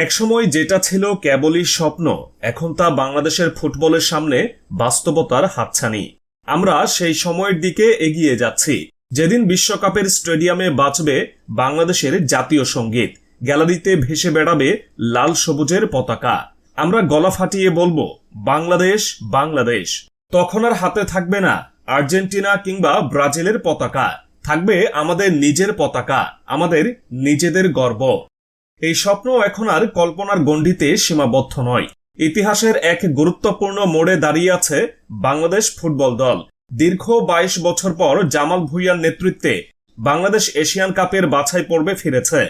একসময় যেটা ছিল কেবলই স্বপ্ন এখন তা বাংলাদেশের ফুটবলের সামনে বাস্তবতার হাতছানি। আমরা সেই সময়ের দিকে এগিয়ে যাচ্ছি। যেদিন বিশ্বকাপের স্টেডিয়ামে বাঁচবে বাংলাদেশের জাতীয় সংগীত। গ্যালারিতে ভেসে বেড়াবে লাল সবুজের পতাকা। আমরা গলা ফাটিয়ে বলব বাংলাদেশ বাংলাদেশ। তখন আর হাতে থাকবে না আর্জেন্টিনা কিংবা ব্রাজিলের পতাকা। থাকবে আমাদের নিজের পতাকা, আমাদের নিজেদের গর্ব। এই স্বপ্ন এখন আর কল্পনার গণ্ডিতে সীমাবদ্ধ নয়। ইতিহাসের এক গুরুত্বপূর্ণ মোড়ে দাঁড়িয়ে আছে বাংলাদেশ ফুটবল দল। দীর্ঘ বাইশ বছর পর জামাল ভুইয়ার নেতৃত্বে বাংলাদেশ এশিয়ান কাপের বাছাই পর্বে ফিরেছে।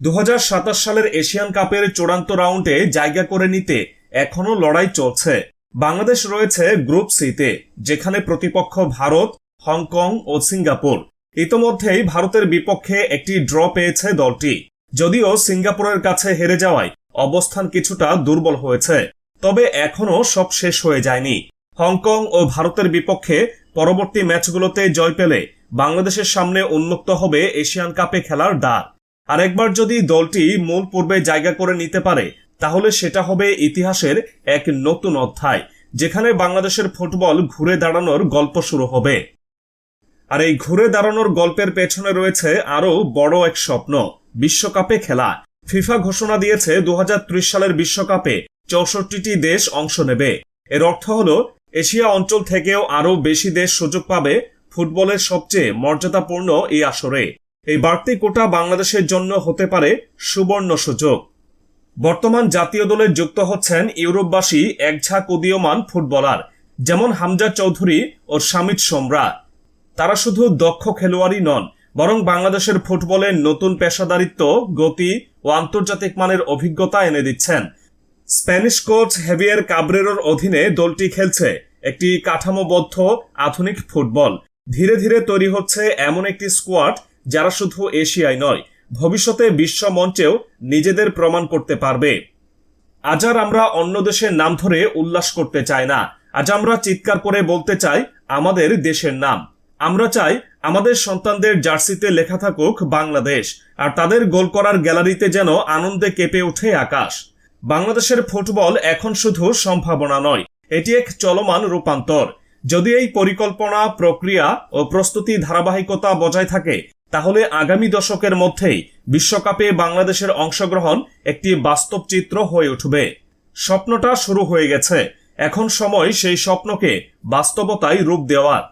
দু হাজার সাতাশ সালের এশিয়ান কাপের চূড়ান্ত রাউন্ডে জায়গা করে নিতে এখনও লড়াই চলছে। বাংলাদেশ রয়েছে গ্রুপ সিতে, যেখানে প্রতিপক্ষ ভারত, হংকং ও সিঙ্গাপুর। ইতোমধ্যেই ভারতের বিপক্ষে একটি ড্র পেয়েছে দলটি। যদিও সিঙ্গাপুরের কাছে হেরে যাওয়ায় অবস্থান কিছুটা দুর্বল হয়েছে, তবে এখনও সব শেষ হয়ে যায়নি। হংকং ও ভারতের বিপক্ষে পরবর্তী ম্যাচগুলোতে জয় পেলে বাংলাদেশের সামনে উন্মুক্ত হবে এশিয়ান কাপে খেলার দ্বার। আরেকবার যদি দলটি মূল পূর্বে জায়গা করে নিতে পারে, তাহলে সেটা হবে ইতিহাসের এক নতুন অধ্যায়, যেখানে বাংলাদেশের ফুটবল ঘুরে দাঁড়ানোর গল্প শুরু হবে। আর এই ঘুরে দাঁড়ানোর গল্পের পেছনে রয়েছে আরও বড় এক স্বপ্ন, বিশ্বকাপে খেলা। ফিফা ঘোষণা দিয়েছে দু হাজার ত্রিশ সালের বিশ্বকাপে চৌষট্টিটি দেশ অংশ নেবে। এর অর্থ হল, এশিয়া অঞ্চল থেকেও আরও বেশি দেশ সুযোগ পাবে ফুটবলের সবচেয়ে মর্যাদাপূর্ণ এই আসরে। এই বাড়তি কোটা বাংলাদেশের জন্য হতে পারে সুবর্ণ সুযোগ। বর্তমান জাতীয় দলে যুক্ত হচ্ছেন ইউরোপবাসী এক ঝাঁক উদীয়মান ফুটবলার, যেমন হামজা চৌধুরী ও শামিত সোমরা তারা শুধু দক্ষ খেলোয়াড়ই নন, বরং বাংলাদেশের ফুটবলে নতুন পেশাদারিত্ব, গতি ও আন্তর্জাতিক মানের অভিজ্ঞতা এনে দিচ্ছেন। স্প্যানিশ কোচ হেভিয়ার কাবরেরোর অধীনে দলটি খেলছে, একটি কাঠামোবদ্ধ, আধুনিক ফুটবল। ধীরে ধীরে তৈরি হচ্ছে এমন একটি স্কোয়াড যারা শুধু এশিয়ায় নয়, ভবিষ্যতে বিশ্ব মঞ্চেও নিজেদের প্রমাণ করতে পারবে। আজ আর আমরা অন্য দেশের নাম ধরে উল্লাস করতে চাই না। আজ আমরা চিৎকার করে বলতে চাই আমাদের দেশের নাম। আমরা চাই আমাদের সন্তানদের জার্সিতে লেখা থাকুক বাংলাদেশ, আর তাদের গোল করার গ্যালারিতে যেন আনন্দে কেঁপে ওঠে আকাশ। বাংলাদেশের ফুটবল এখন শুধু সম্ভাবনা নয়, এটি এক চলমান রূপান্তর। যদি এই পরিকল্পনা, প্রক্রিয়া ও প্রস্তুতি ধারাবাহিকতা বজায় থাকে, তাহলে আগামী দশকের মধ্যেই বিশ্বকাপে বাংলাদেশের অংশগ্রহণ একটি বাস্তব চিত্র হয়ে উঠবে। স্বপ্নটা শুরু হয়ে গেছে, এখন সময় সেই স্বপ্নকে বাস্তবতায় রূপ দেওয়ার।